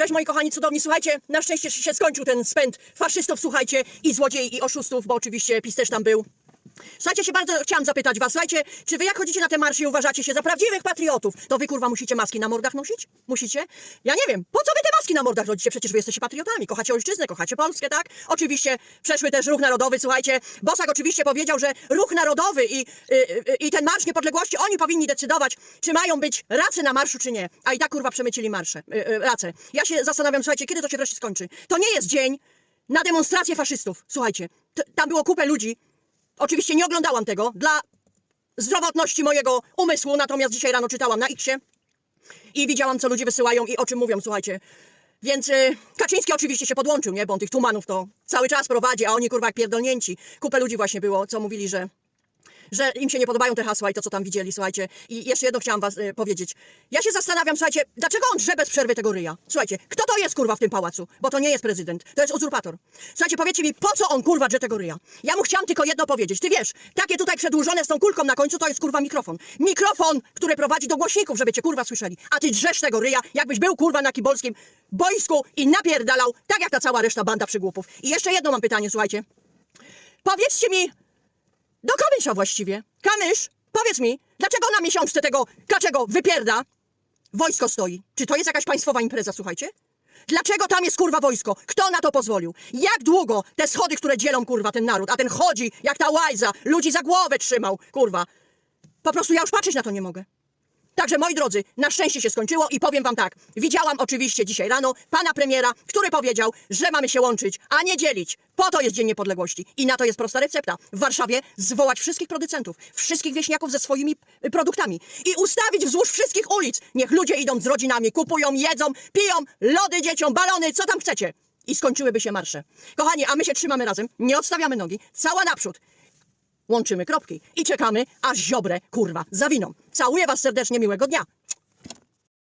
Cześć moi kochani cudowni, słuchajcie, na szczęście się skończył ten spęd faszystów, słuchajcie, i złodziei, i oszustów, bo oczywiście PiS też tam był. Słuchajcie, się bardzo chciałam zapytać was, słuchajcie, czy wy jak chodzicie na te marsze i uważacie się za prawdziwych patriotów, to wy kurwa musicie maski na mordach nosić? Musicie? Ja nie wiem, po co wy te maski na mordach nosicie? Przecież wy jesteście patriotami, kochacie ojczyznę, kochacie Polskę, tak? Oczywiście przeszły też ruch narodowy, słuchajcie, Bosak oczywiście powiedział, że ruch narodowy i, y, y, i ten Marsz Niepodległości, oni powinni decydować, czy mają być race na marszu, czy nie. A i tak kurwa przemycili marsze, y, y. Ja się zastanawiam, słuchajcie, kiedy to się wreszcie skończy? To nie jest dzień na demonstrację faszystów, słuchajcie. T- tam było kupę ludzi, Oczywiście nie oglądałam tego dla zdrowotności mojego umysłu, natomiast dzisiaj rano czytałam na Xie i widziałam, co ludzie wysyłają i o czym mówią, słuchajcie. Więc y, Kaczyński oczywiście się podłączył, nie? Bo on tych tumanów to cały czas prowadzi, a oni kurwa jak pierdolnięci. Kupę ludzi właśnie było, co mówili, że że im się nie podobają te hasła i to, co tam widzieli, słuchajcie. I jeszcze jedno chciałam was y, powiedzieć. Ja się zastanawiam, słuchajcie, dlaczego on drze bez przerwy tego ryja? Słuchajcie, kto to jest, kurwa, w tym pałacu? Bo to nie jest prezydent, to jest uzurpator. Słuchajcie, powiedzcie mi, po co on, kurwa, drze tego ryja? Ja mu chciałam tylko jedno powiedzieć. Ty wiesz, takie tutaj przedłużone z tą kulką na końcu, to jest, kurwa, mikrofon. Mikrofon, który prowadzi do głośników, żeby cię, kurwa, słyszeli. A ty drzesz tego ryja, jakbyś był, kurwa, na kibolskim boisku i napierdalał, tak jak ta cała reszta banda przygłupów. I jeszcze jedno mam pytanie, słuchajcie. Powiedzcie mi, do Kamysza właściwie. Kamysz, powiedz mi, dlaczego na miesiączce tego kaczego wypierda wojsko stoi? Czy to jest jakaś państwowa impreza, słuchajcie? Dlaczego tam jest kurwa wojsko? Kto na to pozwolił? Jak długo te schody, które dzielą kurwa ten naród, a ten chodzi jak ta łajza, ludzi za głowę trzymał, kurwa. Po prostu ja już patrzeć na to nie mogę. Także moi drodzy, na szczęście się skończyło i powiem wam tak. Widziałam oczywiście dzisiaj rano pana premiera, który powiedział, że mamy się łączyć, a nie dzielić. Po to jest Dzień Niepodległości. I na to jest prosta recepta. W Warszawie zwołać wszystkich producentów, wszystkich wieśniaków ze swoimi y, produktami i ustawić wzdłuż wszystkich ulic. Niech ludzie idą z rodzinami, kupują, jedzą, piją, lody dzieciom, balony, co tam chcecie. I skończyłyby się marsze. Kochani, a my się trzymamy razem, nie odstawiamy nogi, cała naprzód. Łączymy kropki i czekamy, aż ziobrę, kurwa, zawiną. Całuję was serdecznie, miłego dnia.